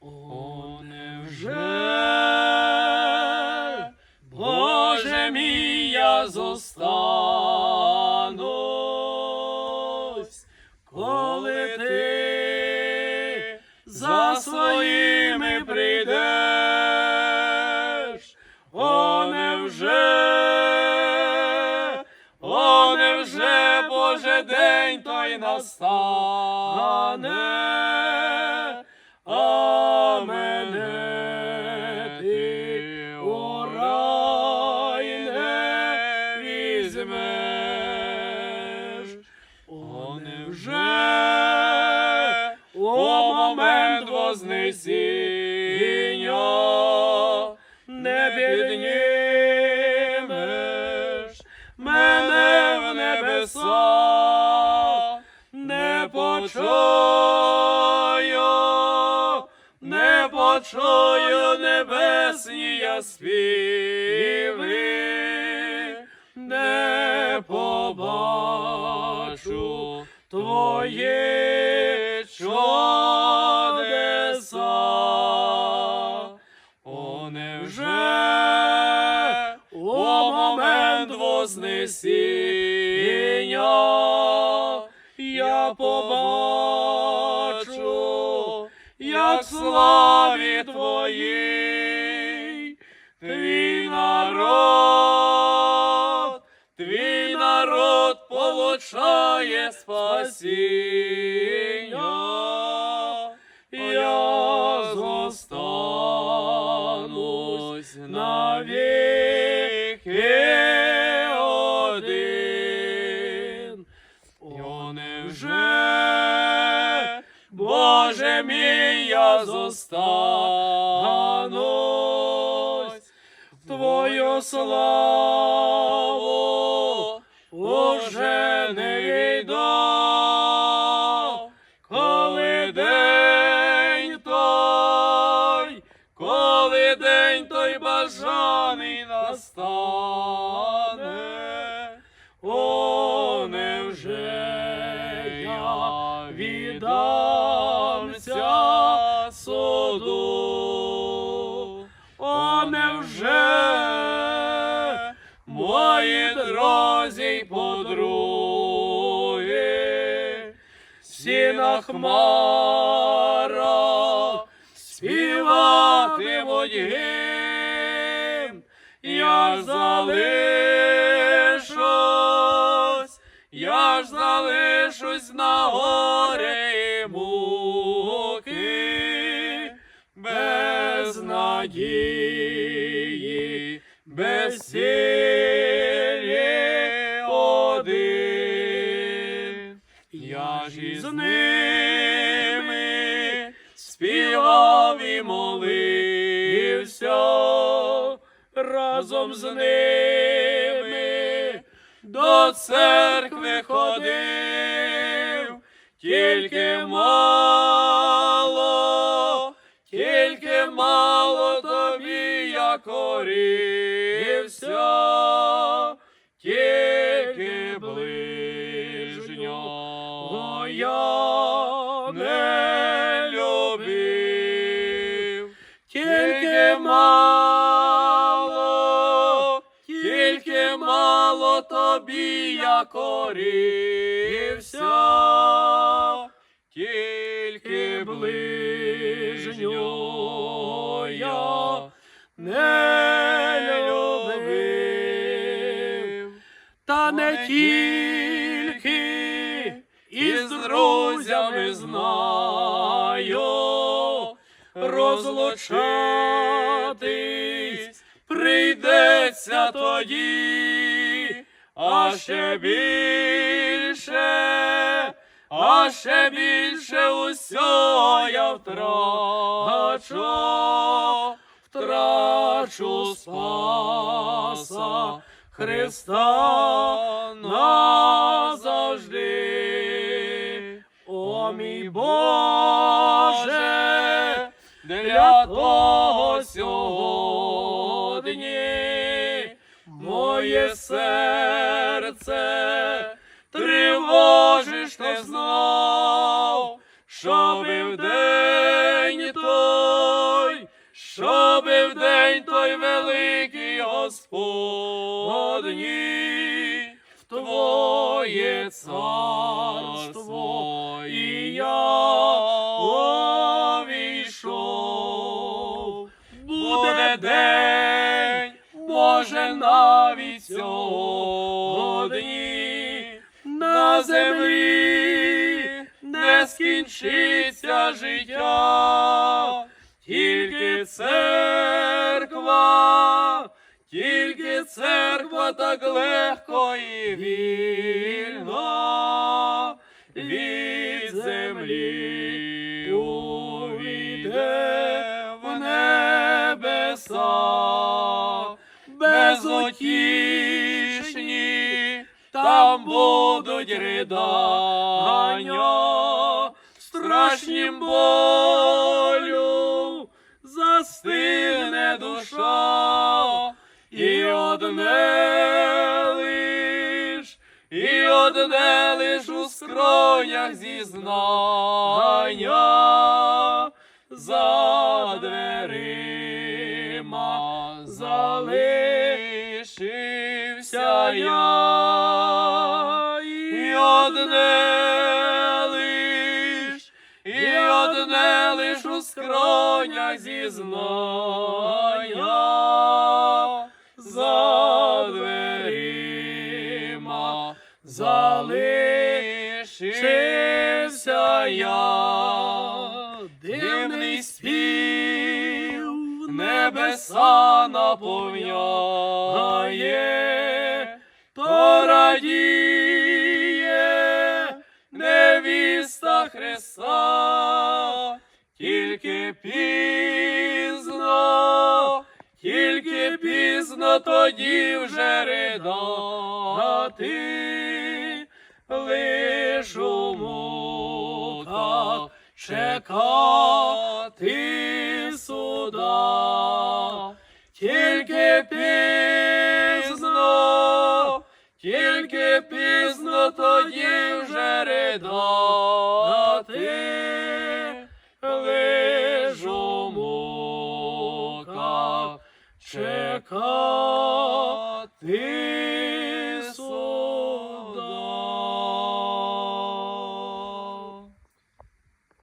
О, невже, Боже мій, я зостанусь, коли ти за своїми прийдеш, о, невже, о, невже, Боже, день той настане, вознесіння. Не піднімеш мене в небеса, не почую, не почую небесні я співи, не побачу твої вознесіння я побачу, як славі твоїй твій народ, твій народ получає спасіння. О, невже, Боже мій, я зостанусь в Твою славу. Уже не війду, віддамся суду, о, невже мої друзі й подруги, всі на хмарах співатимуть гімн, я залишусь, я залишусь на горі Я ж із ними співав і молився, разом з ними до церкви ходив, тільки мало, тільки мало тобі я корівся, тільки мало тобі я корівся, тільки ближнього я не любив, та не тільки із друзями знаю, розлучатись прийдеться тоді, а ще більше, а ще більше усього я втрачу, втрачу спаса Христа назавжди. О мій Боже, для того сьогодні моє серце, тривожиш ти знов, щоби в день той, щоби в день той великий Господній. Церква, тільки церква так легко і вільно від землі увійде в небеса, безотішні, там будуть ридання, страшнім болю застигне душа, і одне лиш, і одне лиш у скронях зізнання за дверима залишився я, скронях зізнання за дверима залишився я, дивний спів небеса наповняє, то тільки пізно, тільки пізно тоді вже ридати, лиш у муках чекати суда, тільки пізно, тільки пізно тоді вже ридати,